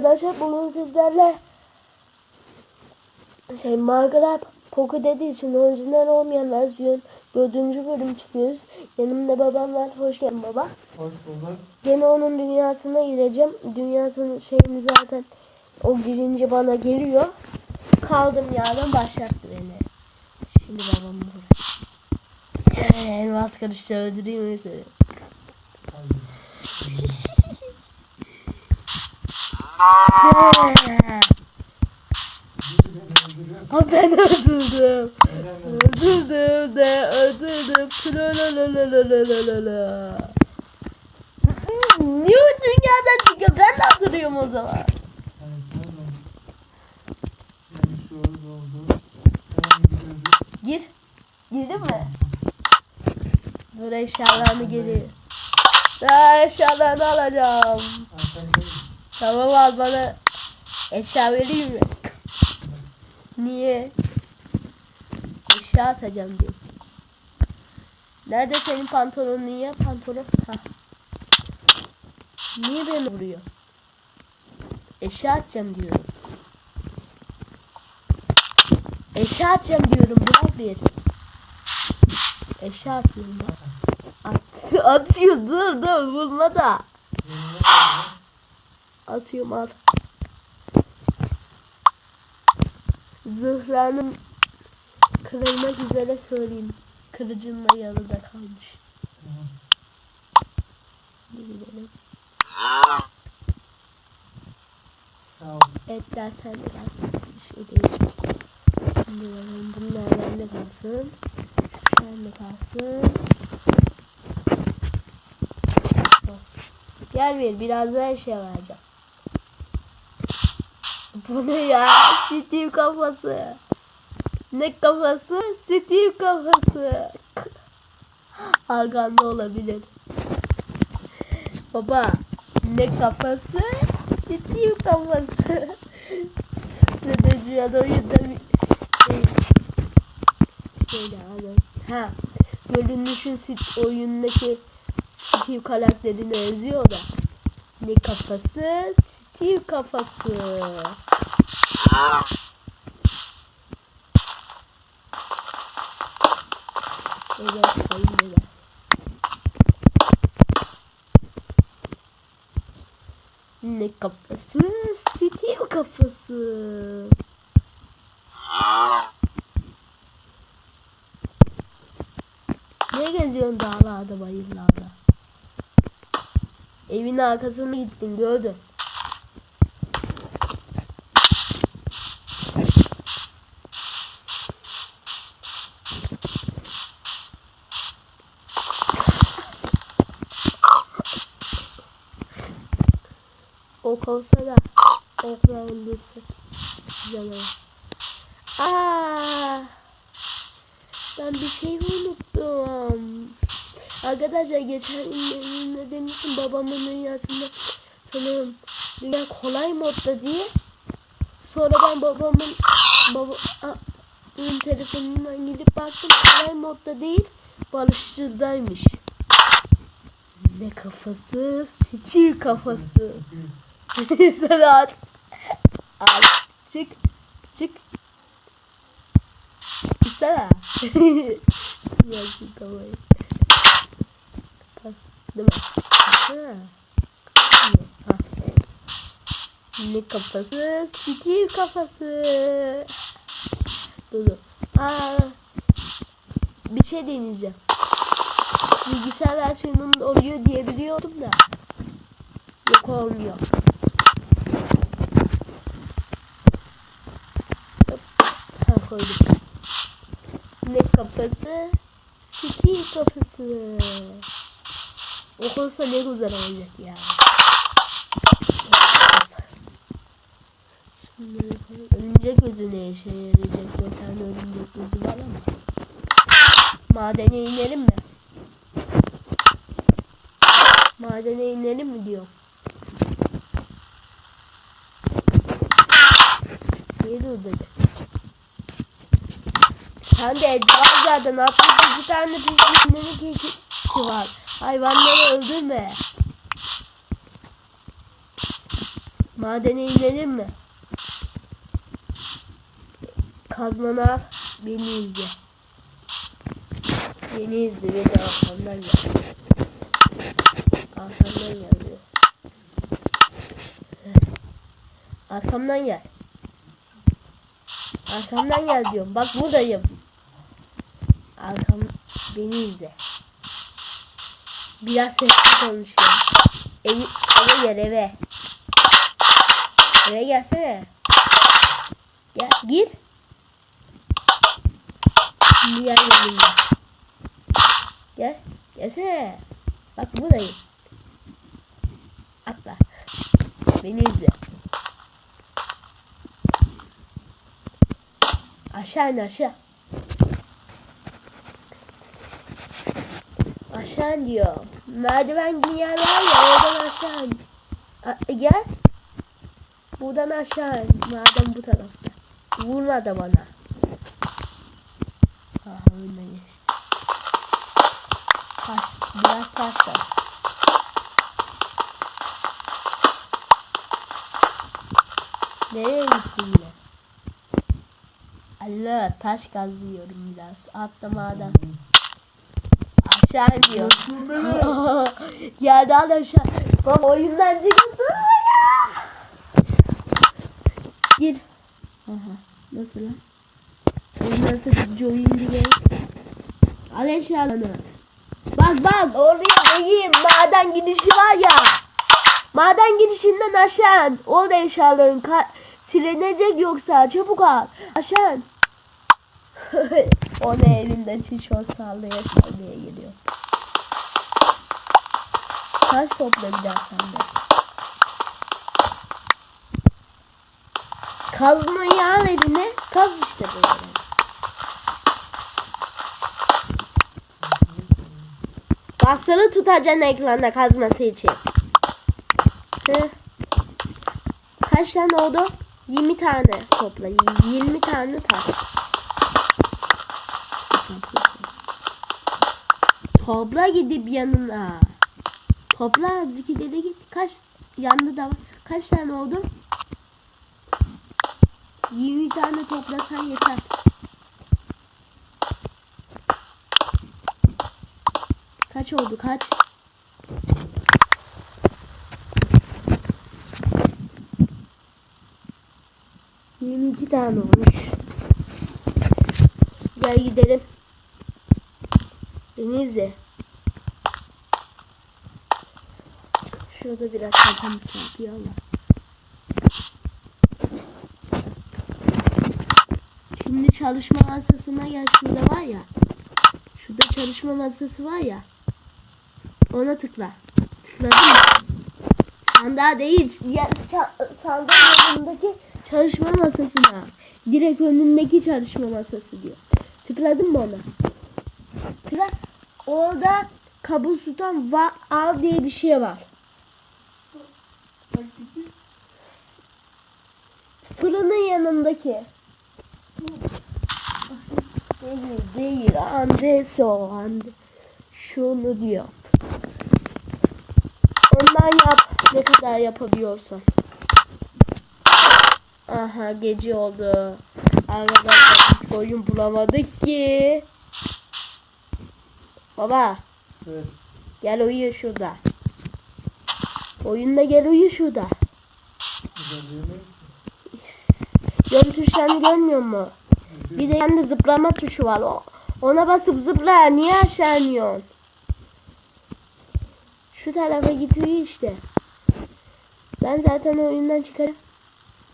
arkadaşlar bugün sizlerle şey Minecraft Poco dediği için orijinal olmayan versiyon dördüncü bölüm çıkıyoruz. Yanımda babam var. Hoş geldin baba. Hoş bulduk. Gene onun dünyasına gireceğim. Dünyasının şeyini zaten o girince bana geliyor. Kaldım yerden başlattı beni. Şimdi babam burada. Ee, elmas karıştı öldüreyim mi seni? Aa, ben öldürdüm. Öldürdüm de öldürdüm. Tralalalalalalala. Niye dünyadan çıkıyor? Ben de hatırlıyorum o zaman. Gir. Girdin mi? Dur eşyalarını geri. Daha eşyalarını alacağım. Tamam al bana eşya vereyim mi? Niye? Eşya atacağım diyor. Nerede senin pantolonun niye pantolon? Ha. Niye beni vuruyor? Eşya atacağım diyorum. Eşya atacağım diyorum bırak bir. Eşya atıyorum bak. At, atıyor dur dur vurma da. Atıyorum al. Zırhlarının kırılmak üzere söyleyeyim. Kırıcınla yarıda kalmış. Gidelim. Etler sen de gelsin. Şey değil. Şimdi bakalım bunlar bende kalsın. Şu bende kalsın. Gel bir biraz daha şey vereceğim. Bu ne ya? Steve kafası. Ne kafası? Steve kafası. Arkanda olabilir. Baba ne kafası? Steve kafası. Dedeciğe de oyunda bir şey. Şöyle adam. Ha. Görünüşün oyundaki Steve karakterine benziyor da. Ne kafası? Steve kafası. Evet sayın beyler. Ne kafası? Steve kafası. Ne geziyorsun dağlarda bayırlarda? Evin arkasına gittin gördün. Ok olsa da okla öldürsek güzel olur. Aa, ben bir şey unuttum. Arkadaşlar geçen ne demiştim babamın dünyasında sanırım dünya kolay modda diye. Sonra ben babamın baba a, benim telefonundan gidip baktım kolay modda değil barışçıldaymış. Ne kafası? Steve kafası. Sen at. Al. Çık. Çık. Çıksana. Yazın kafayı. Değil. Ne kafası? Steve kafası. Dur dur. Aa, bir şey deneyeceğim. Bilgisayar versiyonunda oluyor diye biliyordum da. Yok olmuyor. Hop. Ha koydum. Ne kafası? Steve kafası. Okunsa ne güzel olacak ya. Şimdi. Örümcek gözü ne işe yarayacak? Bir tane örümcek gözü var ama. Madene inelim mi? Madene inelim mi diyor. Niye durduk? Sen de evde var zaten. Aklımda bir tane pişmişlerin keçisi var. Hayvanları öldürme. Madene inelim mi? Kazmanı al. Beni izle. Beni izle. Beni arkamdan gel. Arkamdan gel diyor. Arkamdan gel. Arkamdan gel diyorum. Bak buradayım. Arkam beni izle. Biraz sesli konuşuyorum. Evi, eve gel eve. Eve gelsene. Gel gir. Şimdi gel yanımda. Gel. Gelsene. Bak buradayım. Atla. Beni izle. Aşağı in aşağı. Aşağı in diyor. Merdiven dünya ya oradan aşağı. A- gel. Buradan aşağı. Madem bu tarafta. Vurma da bana. Önüne geçti. Taş, biraz taş kaz. Nereye gittin yine? Allah taş kazıyorum biraz. Atla madem. Aşağı iniyor. Yerden aşağı. Baba oyundan ya. Gir. Aha. Nasıl lan? Oyundan çıkıp join diye. Al eşyalarını. Bak bak oraya değil. Maden girişi var ya. Maden girişinden aşağı. in. Orada eşyaların silinecek yoksa çabuk al. Aşağı. o ne elinde tişört sallaya sallaya geliyor. Taş topla bir daha sen de. Kazmayı al eline. Kaz işte böyle. Basılı tutacaksın ekranda kazması için. Hı. Kaç tane oldu? 20 tane topla. 20 tane taş. Topla gidip yanına. Topla azıcık ileri git. Kaç yandı da var. Kaç tane oldu? 20 tane toplasan yeter. Kaç oldu kaç? Yirmi iki tane olmuş. Gel gidelim. Beni izle. Şurada biraz kafamı çarpıyor ama. Şimdi çalışma masasına gel şurada var ya. Şurada çalışma masası var ya. Ona tıkla. Tıkladın mı? Sandığa değil. Ya, sandığın yanındaki çalışma masasına. Direkt önündeki çalışma masası diyor. Tıkladın mı ona? Tıkla. Orada kabul tutan va al diye bir şey var. Fırının yanındaki. Değil, değil. Andesi o. Ande. Şunu diyor. Ondan yap. Ne kadar yapabiliyorsan. Aha gece oldu. Arkadaşlar biz koyun bulamadık ki. Baba Evet. gel uyu şurada. Oyunda gel uyu şurada. Yön tuşlarını görmüyor musun? Bir de yanında zıplama tuşu var. O, ona basıp zıpla. Niye aşağı iniyorsun? Şu tarafa uyu işte. Ben zaten oyundan çıkarım.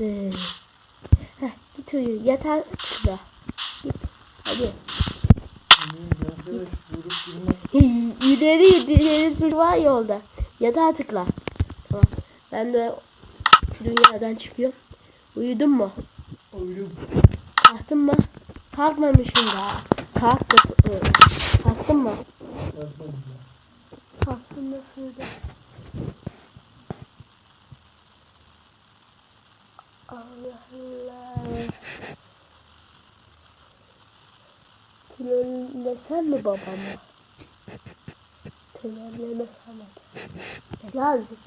Ee, Heh, git uyu. Yatağa tıkla. Git. Hadi. İleri ileri tuş var yolda. Yatağa tıkla. Tamam. Ben de dünyadan çıkıyorum. Uyudun mu? Uyum. Kalktın mı? Kalkmamışım daha. Kalktım. Kalktın mı? Yapmadım. Kalktım da şurada. Allah Allah. Trollemesen mi babamı? Trollemesen mi? Birazcık.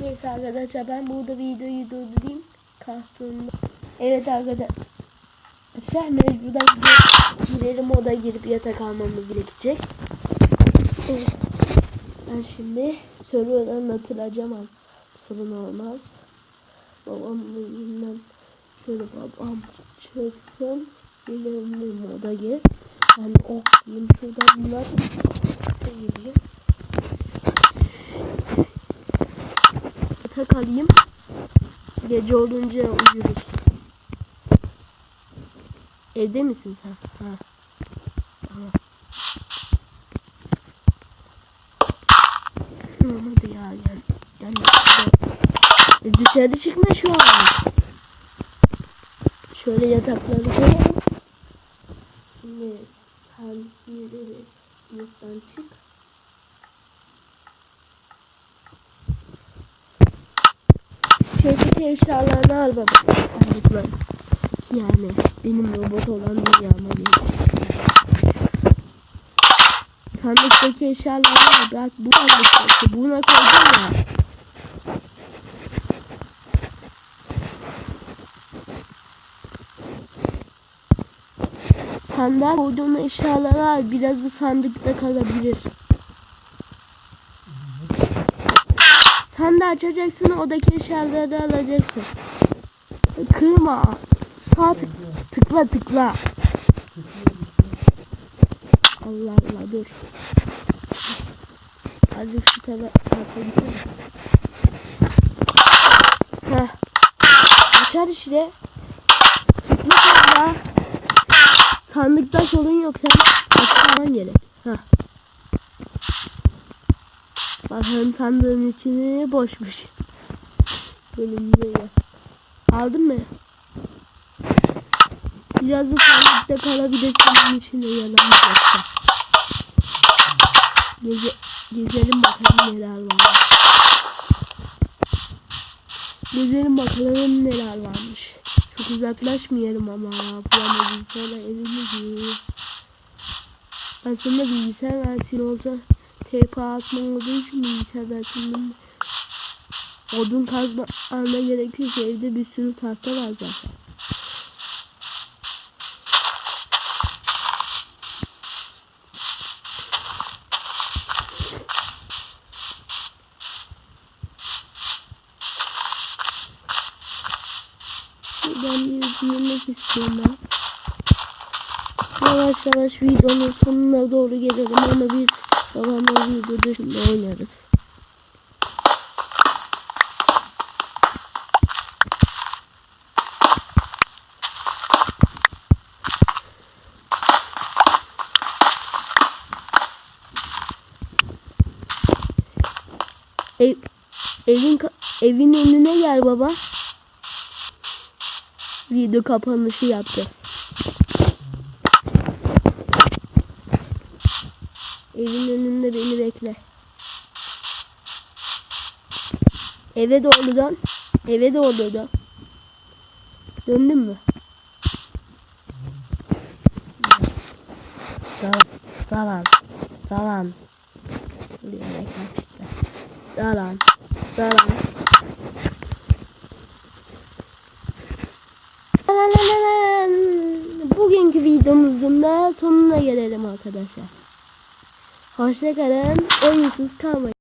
Neyse arkadaşlar ben burada videoyu durdurayım. Kalktığımda. Evet arkadaşlar mecburen girelim oda girip yatak almamız gerekecek. Evet. Ben şimdi sorulardan atılacağım ama sorun olmaz. Babamın elinden şöyle babam çıksın. Girelim oda gir. Ben okuyayım şuradan bunlar. Geliyor. Yatak alayım. Gece olunca uyuruz. Evde misin sen? Ha. Tamam. Tamam hadi ya gel. Gel. gel. E, dışarı çıkma şu an. Şöyle yatakları koyalım. Şimdi sen yürü. Yurttan çık. Şeydeki eşyalarını al baba. Yani benim robot olan dünyama geliyor. Sandıktaki eşyaları al. Bak bu sandıktaki. Buna koydum ya. Sandal koyduğun eşyaları al. Birazı sandıkta kalabilir. Sen de açacaksın odaki eşyaları alacaksın. Kırma. Sağ tık, tıkla tıkla. Allah Allah dur. Azıcık şu tarafa gitsene. Heh. Açar işte. Tıkla tıkla. Sandıkta sorun yok. Sen açman gerek. Heh. Bakın sandığın içini boşmuş. Bölümde ya. Aldın mı? Biraz da sandıkta kalabilir senin içinde yalamayacaksa. Geze, gezelim bakalım neler var. Gezelim bakalım neler varmış. Çok uzaklaşmayalım ama. Bulamazız sonra evimiz Aslında bilgisayar versiyonu olsa TP atma olduğu için bilgisayar versiyonunda odun kazma alma gerekiyor ki evde bir sürü tahta var zaten. Ben yüzmemek istiyorum ben. Yavaş yavaş videonun sonuna doğru gelelim ama biz babamla videoda şimdi oynarız. Ev, evin evin önüne gel baba. Video kapanışı yapacağız. Evin önünde beni bekle. Eve doğru dön. Eve doğru dön. Döndün mü? Tamam. Tamam. Tamam. Buraya reklam çıktı. Tamam. Tamam. Bugünkü videomuzun da sonuna gelelim arkadaşlar. Hoşçakalın. Oyunsuz kalmayın.